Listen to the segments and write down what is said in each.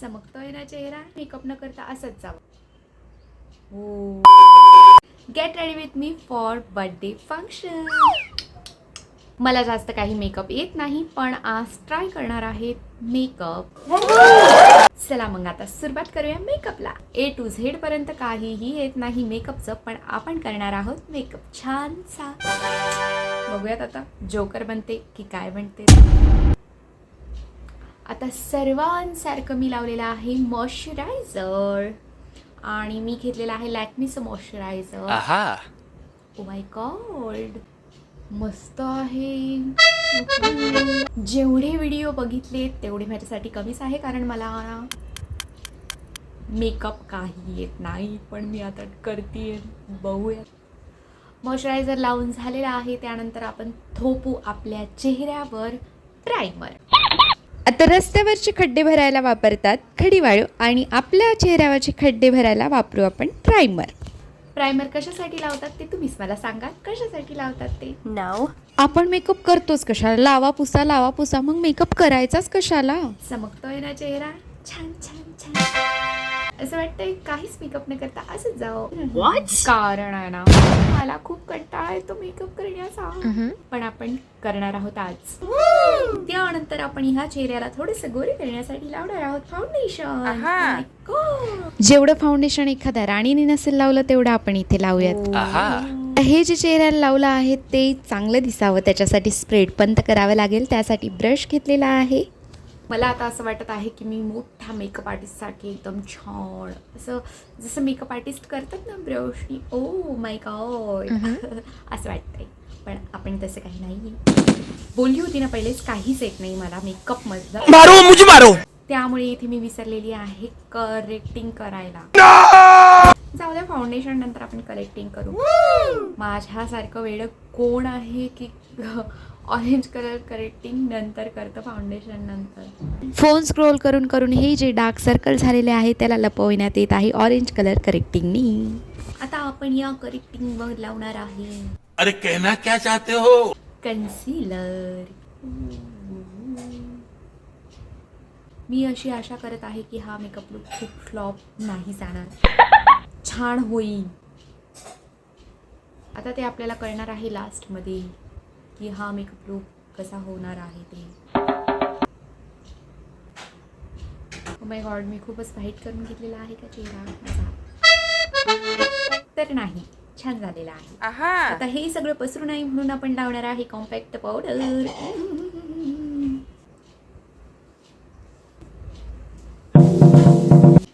चमकतोय ना चेहरा? मेकअप न करता असंच जावं. हो. Get ready with me for birthday function मला जास्त काही मेकअप येत नाही पण आज ट्राय करणार आहे मेकअप चला मग आता सुरुवात करूया मेकअपला ए टू झेड पर्यंत काहीही येत नाही मेकअपचं पण आपण करणार आहोत मेकअप छानसा. बघूयात आता. जोकर बनते की काय बनते? आता सर्वांसारखं मी लावलेलं आहे मॉइश्चरायझर. आणि मी घेतलेलं आहे लॅक्मीचं मॉइश्चरायझर. ओ माय गॉड मस्त आहे. जेवढे व्हिडिओ बघितले तेवढे माझ्यासाठी कमीच आहे कारण मला मेकअप काही येत नाही पण मी आता करते बघूया. मॉइश्चरायझर लावून झालेला आहे त्यानंतर आपण थोपू आपल्या चेहऱ्यावर प्रायमर आता रस्त्यावरचे खड्डे भरायला वापरतात खडीवाळू आणि आपल्या चेहऱ्यावरचे खड्डे भरायला वापरू आपण प्रायमर प्रायमर कशासाठी लावतात ते तुम्हीच मला सांगा. कशासाठी लावतात ते? नाव आपण मेकअप करतोच कशाला? लावा पुसा लावा पुसा. मग मेकअप करायचाच कशाला? चमकतोय ना चेहरा. छान छान छान. असं वाटतंय काहीच मेकअप न करता असंच जावं. कारण आहे ना मला खूप कंटाळा येतो मेकअप करण्याचा. पण आपण करणार आहोत आज. त्यानंतर आपण ह्या चेहऱ्याला थोडस गोरे करण्यासाठी लावणार आहोत फाउंडेशन जेवढं फाउंडेशन एखाद्या राणीने नसेल लावलं तेवढं आपण इथे लावूयात. Aha. हे जे चेहऱ्याला लावलं आहे ते चांगलं दिसावं. त्याच्यासाठी स्प्रेड पण तर करावं लागेल. त्यासाठी ब्रश घेतलेला आहे. मला आता असं वाटत आहे की मी मोठ्या मेकअप आर्टिस्टसाठी एकदम छान असं जसं मेकअप आर्टिस्ट करतात ना ब्रशनी ओ माय गॉड असं वाटतंय. पण आपण तसं काही नाही बोलली होती ना पहिलेच काहीच येत नाही मला मेकअप मधलं. मारो मुझे मारो. त्यामुळे इथे मी विसरलेली आहे करेक्टिंग करायला. जाऊ द्या फाउंडेशन नंतर आपण करेक्टिंग करू. माझ्यासारखं वेळ कोण आहे की ऑरेंज कलर करेक्टिंग नंतर करतं फाउंडेशन नंतर. फोन स्क्रोल करून करून हे जे डार्क सर्कल झालेले आहे त्याला लपवण्यात येत आहे ऑरेंज कलर करेक्टिंगनी आता आपण या करेक्टिंग वर लावणार आहे. अरे कहना क्या चाहते हो? कन्सिलर मी अशी आशा करत आहे की हा मेकअप लुक खूप फ्लॉप नाही जाणार. छान होईल. आता ते आपल्याला कळणार आहे लास्टमध्ये की हा मेकअप लुक कसा होणार आहे ते. Oh माय गॉड मी खूपच व्हाईट करून घेतलेला आहे का चेहरा? तर नाही. छान झालेला आहे. आता हे सगळं पसरू नाही म्हणून आपण लावणार आहे कॉम्पॅक्ट पावडर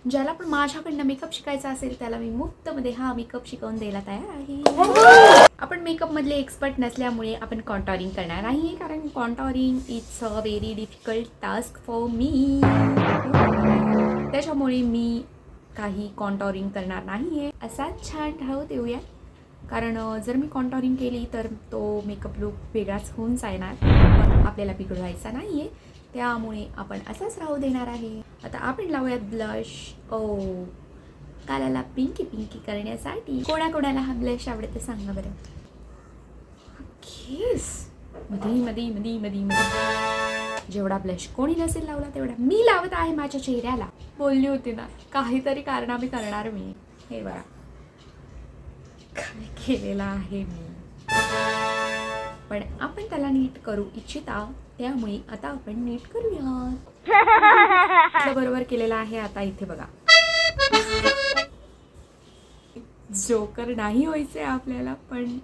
ज्याला पण माझ्याकडनं मेकअप शिकायचा असेल त्याला मी मुफ्तमध्ये हा मेकअप शिकवून द्यायला तयार आहे. आपण मेकअप मधले एक्सपर्ट नसल्यामुळे आपण कॉन्टॉरिंग करणार नाही कारण contouring it's a very difficult task for me त्याच्यामुळे मी काही कॉन्टॉरिंग करणार नाही आहे असाच छान ठाव देऊया. कारण जर मी कॉन्टॉरिंग केली तर तो मेकअप लुक वेगळाच होऊन जाणार. पण आपल्याला बिघडवायचा नाही आहे त्यामुळे आपण असाच राहू देणार आहे. आता आपण लावूयात ब्लश ओ कालाला पिंकी पिंकी करण्यासाठी. कोणाकोणाला हा ब्लश आवडतं सांगा बरं. केस मधी मधी मधी मधी मधी. जेवढा ब्लश कोणी नसेल लावला तेवढा मी लावत आहे माझ्या चेहऱ्याला. बोलली होती ना काहीतरी कारणामे करणार मी. हे बघा. काय केलेलं आहे मी? पण आपण त्याला नीट करू इच्छित आहोत त्यामुळे आता आपण नीट करूया बरोबर केलेलं आहे आता इथे बघा. जोकर नाही व्हायचंय आपल्याला पण.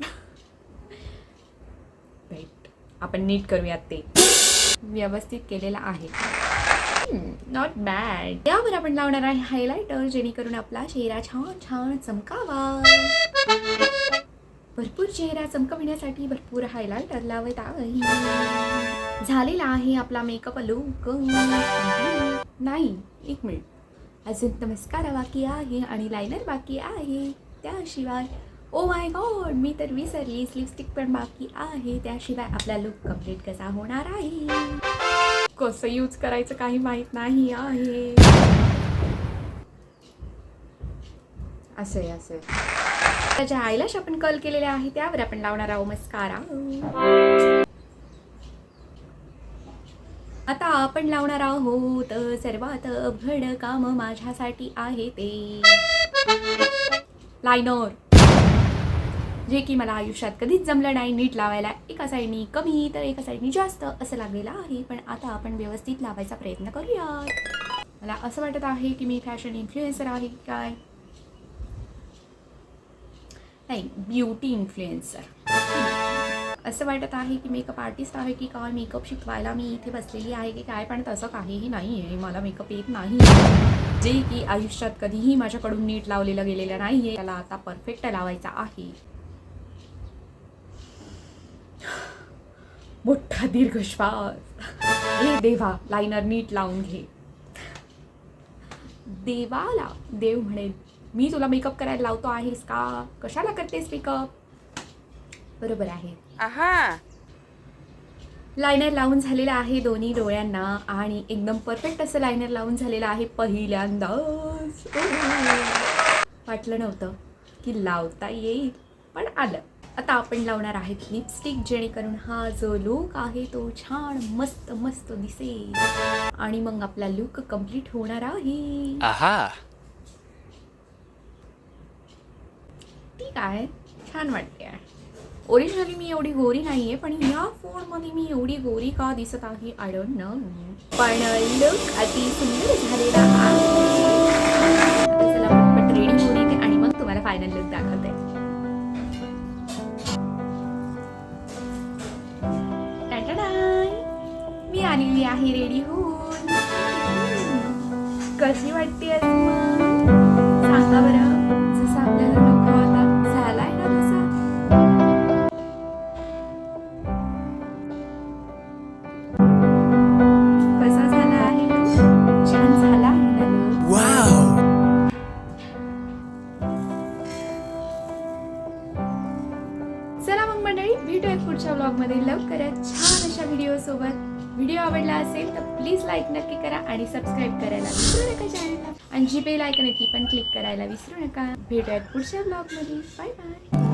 आपण नीट करूयात ते. व्यवस्थित केलेला आहे. Hmm, नॉट बॅड यावर आपण लावणार आहे हायलायटर जेणेकरून आपला चेहरा छान छान चमकावा. भरपूर चेहरा चमकविण्यासाठी भरपूर हायलायटर लावत आहे. झालेला आहे आपला मेकअप लुक नाही एक मिनिट अजून नमस्कार बाकी आहे आणि लायनर बाकी आहे. त्याशिवाय ओ माय गॉड मी तर विसरली लिपस्टिक पण बाकी आहे. त्याशिवाय आपला लुक कंप्लीट कसा होणार आहे? कसं यूज करायचं काही माहीत नाही आहे. असं आहे असं आहे त्याच्या आईलाश आपण कल केलेले आहे. त्यावर आपण लावणार आहोत मस्कारा आता आपण लावणार आहोत सर्वात अवघड काम माझ्यासाठी आहे ते. लायनर जे की मला आयुष्यात कधीच जमलं नाही. नीट लावायला एका साईडनी कमी तर एका साईडनी जास्त असं लागलेलं आहे. पण आता आपण व्यवस्थित लावायचा प्रयत्न करूया मला असं वाटत आहे की मी फॅशन इन्फ्लुएन्सर आहे काय? नाही ब्युटी इन्फ्लुएन्सर असं वाटत आहे की मेकअप आर्टिस्ट आहे की काय? मेकअप शिकवायला मी इथे बसलेली आहे की काय? पण तसं काहीही नाही आहे मला मेकअप येत नाही. जे की आयुष्यात कधीही माझ्याकडून नीट लावलेलं गेलेलं नाही आहे त्याला आता परफेक्ट लावायचा आहे. मोठा दीर्घ श्वास हे देवा लायनर नीट लावून घे. देवाला देव म्हणेल मी तुला मेकअप करायला लावतो आहेस का? कशाला करतेस मेकअप बरोबर आहे. आहा. लायनर लावून झालेलं आहे दोन्ही डोळ्यांना आणि एकदम परफेक्ट असं लायनर लावून झालेलं आहे पहिल्यांदाच. वाटलं नव्हतं की लावता येईल पण आलं. आता आपण लावणार आहेत लिपस्टिक जेणेकरून हा जो लुक आहे तो छान मस्त मस्त दिसेल. आणि मग आपला लुक कंप्लीट होणार आहे. ठीक आहे. छान वाटते ओरिजिनली मी एवढी गोरी नाही आहे पण या फोनमध्ये मी एवढी गोरी का दिसत आहे? आय डोंट नो पण लुक अति सुंदर कशी वाटते सांगा बरं. व्हिडिओ आवडला असेल तर प्लीज लाईक नक्की करा आणि सबस्क्राईब करायला विसरू नका चॅनलला. आणि जी बेल आयकन आहे ती पण क्लिक करायला विसरू नका. भेटूयात पुढच्या ब्लॉगमध्ये. Bye bye.